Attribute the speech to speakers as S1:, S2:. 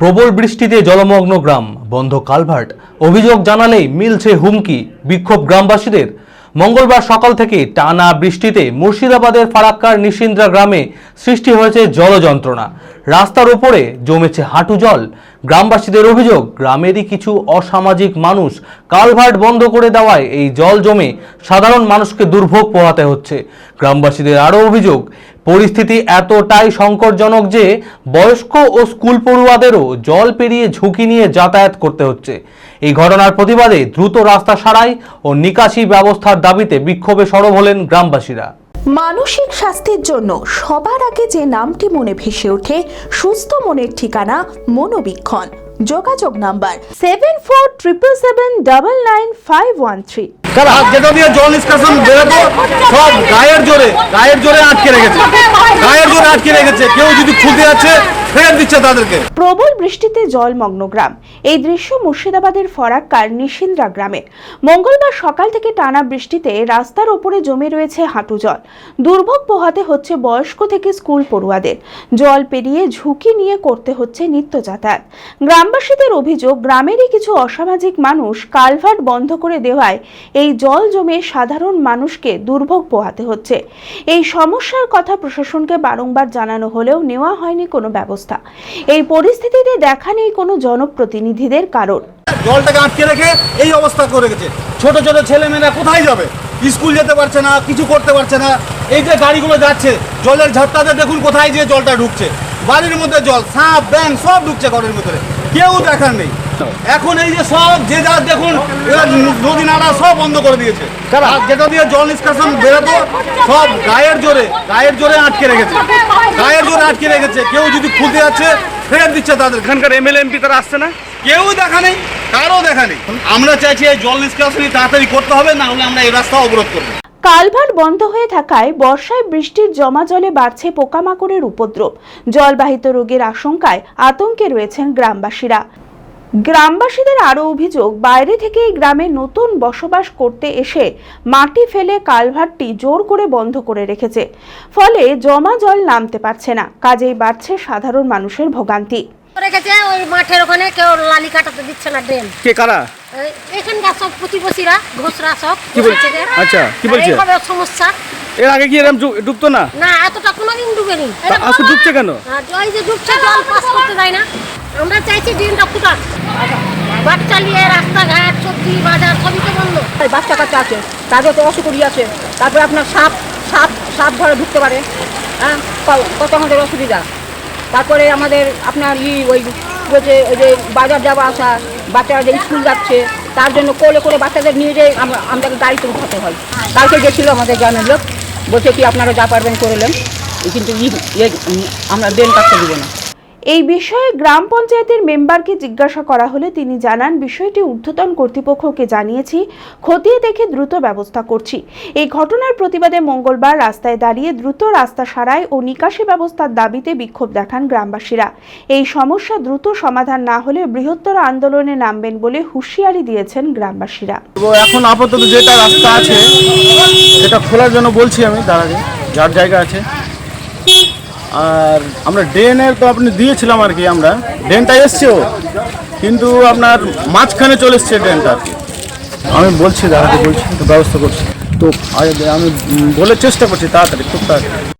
S1: প্রবল বৃষ্টিতে জলমগ্ন গ্রাম। বন্ধ কালভার্ট। অভিযোগ জানালেই মিলছে হুমকি। বিক্ষোভ গ্রামবাসীদের। মঙ্গলবার সকাল থেকে টানা বৃষ্টিতে মুর্শিদাবাদের ফারাক্কার নিশিন্দ্রা গ্রামে সৃষ্টি হয়েছে জলযন্ত্রণা। রাস্তার ওপরে জমেছে হাঁটু জল। গ্রামবাসীদের অভিযোগ, গ্রামেরই কিছু অসামাজিক মানুষ কালভার্ট বন্ধ করে দেওয়ায় এই জল জমে সাধারণ মানুষকে দুর্ভোগ পোহাতে হচ্ছে। গ্রামবাসীদের আরও অভিযোগ, পরিস্থিতি এতটাই সংকটজনক যে বয়স্ক ও স্কুল পড়ুয়াদেরও জল পেরিয়ে ঝুঁকি নিয়ে যাতায়াত করতে হচ্ছে। এই ঘটনার প্রতিবাদে দ্রুত রাস্তা সারাই ও নিকাশি ব্যবস্থার দাবিতে বিক্ষোভে সরব হলেন গ্রামবাসীরা।
S2: মানসিক স্বাস্থ্যের জন্য সবার আগে যে নামটি মনে ভেসে ওঠে, সুস্থ মনের ঠিকানা মনোবীক্ষণ। যোগাযোগ number seven four triple seven double nine five one three
S3: জল নিষ্কাশন গায়ের জোরে গায়ের জোরে আটকে রেখেছে। গায়ের জোরে আটকে রেখেছে। কেউ যদি খুলতে যাচ্ছে ফেরত দিচ্ছে তাদেরকে।
S2: প্রবল বৃষ্টিতে জলমগ্ন গ্রাম এই দৃশ্য মুর্শিদাবাদের ফরাক্কার নিশিন্দ্রা গ্রামের। মঙ্গলবার সকাল থেকে টানা বৃষ্টিতে রাস্তার ওপরে জমে রয়েছে হাঁটু জল। দুর্ভোগ পোহাতে হচ্ছে বয়স্ক থেকে স্কুল পড়ুয়াদের। জল পেরিয়ে ঝুঁকি নিয়ে করতে হচ্ছে নিত্য যাতায়াত। গ্রামবাসীদের অভিযোগ, গ্রামেরই কিছু অসামাজিক মানুষ কালভার্ট বন্ধ করে দেওয়ায় এই জল জমে সাধারণ মানুষকে দুর্ভোগ পোহাতে হচ্ছে। এই সমস্যার কথা প্রশাসনকে বারংবার জানানো হলেও নেওয়া হয়নি কোনো ব্যবস্থা। এই পরিস্থিতিতে দেখা নেই কোনো জনপ্রতিনিধিদের কারণ।
S3: জলটাকে আটকে রেখে এই অবস্থা করে রেখেছে ছোট ছোট ছেলেমেয়েরা কোথায় যাবে? স্কুল যেতে পারছে না, কিছু করতে পারছে না। এই যে গাড়িগুলো যাচ্ছে, জলের ঝাপটাতে দেখুন কোথায় যে জলটা ঢুকছে। বাড়ির মধ্যে জল, সাপ ব্যাং সব ঢুকছে ঘরের ভিতরে। কেউ দেখার নেই। এখন এই যে সব, যে যার দেখুন নদী নালা সব বন্ধ করে দিয়েছে। যেটা দিয়ে জল নিষ্কাশন বেরোতো, সব গায়ের জোরে গায়ের জোরে আটকে রেখেছে। আটকে রেখেছে। কেউ যদি খুলতে যাচ্ছে ফেরত দিচ্ছে তাদের।
S4: এখানকার এমএলএ এমপি তারা আসছে না?
S3: কেউ দেখা নেই কারও দেখা নেই। আমরা চাইছি এই জল নিষ্কাশনই তাড়াতাড়ি করতে হবে না হলে আমরা এই রাস্তা অবরোধ করব।
S2: কালভার্ট বন্ধ হয়ে থাকায় বর্ষায় বৃষ্টির জমা জলে বাড়ছে পোকামাকড়ের উপদ্রব। জলবাহিত রোগের আশঙ্কায় আতঙ্কে রয়েছেন গ্রামবাসীরা। গ্রামবাসীদের আরও অভিযোগ বাইরে থেকে এই গ্রামে নতুন বসবাস করতে এসে মাটি ফেলে কালভারটি জোর করে বন্ধ করে রেখেছে। ফলে জমা জল নামতে পারছে না কাজেই বাড়ছে সাধারণ মানুষের ভোগান্তি।
S5: রেখেছে ওই মাঠের ওখানে কেউ লালি কাটাতে দিচ্ছে না ড্রেন।
S4: কে কারা?
S5: এখানকার সব প্রতিবেশীরা ঘোষরা সব।
S4: কি বলছে? আচ্ছা, কি বলছে?
S5: এইভাবে সমস্যা।
S4: এর আগে কি এরকম ডুবতো না?
S5: না এতটা কোনোদিন ডুবেনি।
S4: আজকে ডুবছে কেন?
S5: ওই যে ডুবছে জল পাস করতে দেয় না। আমরা চাইছি ড্রেনটা ফুটাক বাচ্চা নিয়ে রাস্তাঘাট, সবজি, বাজার, সবই তো বন্ধ।
S6: বাচ্চা কাচ্চা আছে তাদের তো অসুখী আছে, তারপরে আপনার সাপ সাপ সাপ ঘরে ঢুকতে পারে হ্যাঁ? কত আমাদের অসুবিধা? তারপরে আমাদের আপনার ই ওই যে ওই যে বাজার যাওয়া আসা, বাচ্চারা যে স্কুল যাচ্ছে, তার জন্য কোলে করে বাচ্চাদের নিয়ে যেয়ে আমাদের গাড়িতে উঠাতে হয়। কালকে গেছিল আমাদের গ্রামের লোক, বলছে কি আপনারা যা পারবেন করলেন কিন্তু আমরা দেন কাটতে দিব না।
S2: এই বিষয়ে গ্রাম পঞ্চায়েতের মেম্বারকে জিজ্ঞাসা করা হলে তিনি জানান, বিষয়টি ঊর্ধ্বতন কর্তৃপক্ষকে জানিয়েছি, খতিয়ে দেখে দ্রুত ব্যবস্থা করছি। এই ঘটনার প্রতিবাদে মঙ্গলবার রাস্তায় দাঁড়িয়ে দ্রুত রাস্তা সারাই ও নিকাশি ব্যবস্থার দাবিতে বিক্ষোভ দেখান গ্রামবাসীরা। এই সমস্যা দ্রুত সমাধান না হলে বৃহত্তর আন্দোলনে নামবেন বলে হুঁশিয়ারি দিয়েছেন গ্রামবাসীরা।
S3: এখন আপাতত যেটা রাস্তা আছে সেটা খোলার জন্য বলছি আমি তার আগে যার জায়গা আছে। আর আমরা ড্রেনের তো আপনি দিয়েছিলাম আর কি আমরা। ড্রেনটা এসছেও কিন্তু আপনার মাঝখানে চলে এসছে ড্রেনটা আর কি। আমি বলছি দাঁড়াতে বলছি ব্যবস্থা করছি। তো আমি বলে চেষ্টা করছি তাড়াতাড়ি খুব তাড়াতাড়ি।